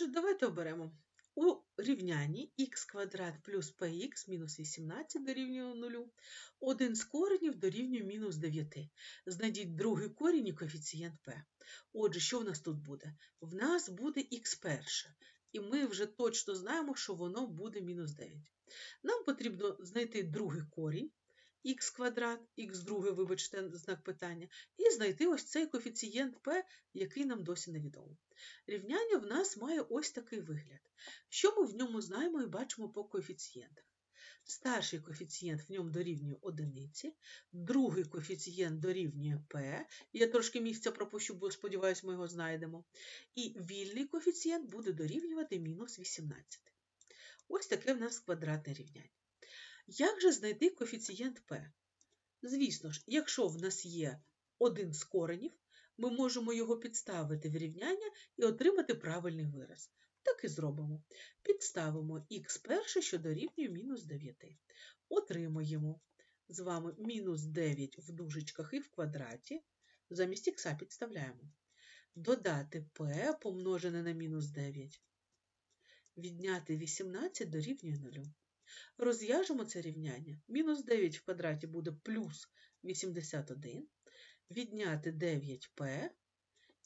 Отже, давайте оберемо. У рівнянні х квадрат плюс px мінус 18 дорівнює 0, один з коренів дорівнює мінус 9. Знайдіть другий корінь і коефіцієнт p. Отже, що в нас тут буде? В нас буде х перше, і ми вже точно знаємо, що воно буде мінус 9. Нам потрібно знайти другий корінь, х квадрат, х другий, вибачте, знак питання, і знайти ось цей коефіцієнт p, який нам досі невідомий. Рівняння в нас має ось такий вигляд. Що ми в ньому знаємо і бачимо по коефіцієнтах? Старший коефіцієнт в ньому дорівнює одиниці, другий коефіцієнт дорівнює p, я трошки місця пропущу, бо сподіваюся, ми його знайдемо. І вільний коефіцієнт буде дорівнювати мінус 18. Ось таке в нас квадратне рівняння. Як же знайти коефіцієнт p? Звісно ж, якщо в нас є один з коренів, ми можемо його підставити в рівняння і отримати правильний вираз. Так і зробимо. Підставимо х перше, що дорівнює мінус 9. Отримуємо з вами мінус 9 в дужечках і в квадраті. Замість х підставляємо. Додати p помножене на мінус 9. Відняти 18 дорівнює 0. Розв'яжемо це рівняння. Мінус 9 в квадраті буде плюс 81 відняти 9p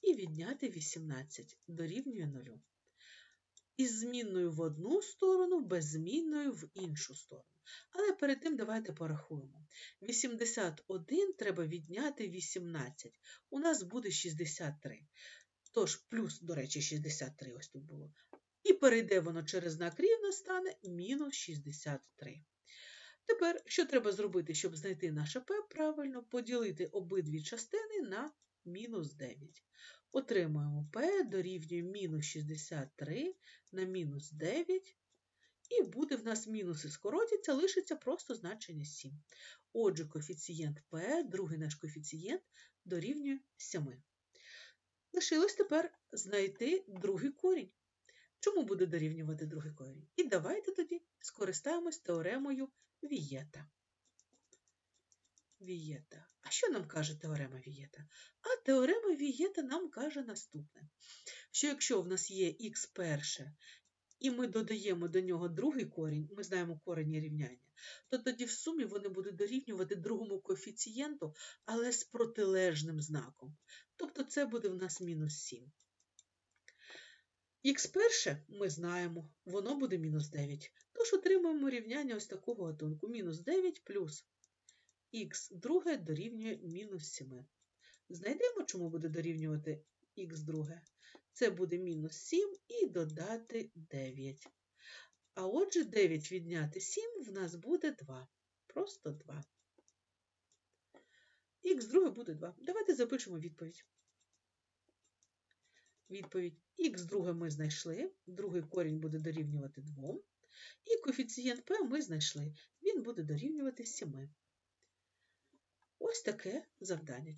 і відняти 18 дорівнює 0. Із змінною в одну сторону, беззмінною в іншу сторону. Але перед тим давайте порахуємо. 81 треба відняти 18. У нас буде 63. Тож, плюс, до речі, 63 ось тут було. І перейде воно через знак рівно, стане мінус 63. Тепер, що треба зробити, щоб знайти наше p правильно, поділити обидві частини на мінус 9. Отримуємо p дорівнює мінус 63 на мінус 9, і буде в нас мінуси скоротяться, лишиться просто значення 7. Отже, коефіцієнт p, другий наш коефіцієнт, дорівнює 7. Лишилось тепер знайти другий корінь. Чому буде дорівнювати другий корінь? І давайте тоді скористаємось теоремою Вієта. Вієта. А що нам каже теорема Вієта? А теорема Вієта нам каже наступне: що якщо в нас є х перше, і ми додаємо до нього другий корінь, ми знаємо корені рівняння, то тоді в сумі вони будуть дорівнювати другому коефіцієнту, але з протилежним знаком. Тобто це буде в нас мінус 7. Х перше ми знаємо, воно буде мінус 9. Тож отримуємо рівняння ось такого гатунку. Мінус 9 плюс х друге дорівнює мінус 7. Знайдемо, чому буде дорівнювати х друге. Це буде мінус 7 і додати 9. А отже, 9 відняти 7 в нас буде 2. Просто 2. Х друге буде 2. Давайте запишемо відповідь. Відповідь х друге ми знайшли, другий корінь буде дорівнювати 2. І коефіцієнт p ми знайшли, він буде дорівнювати 7. Ось таке завдання.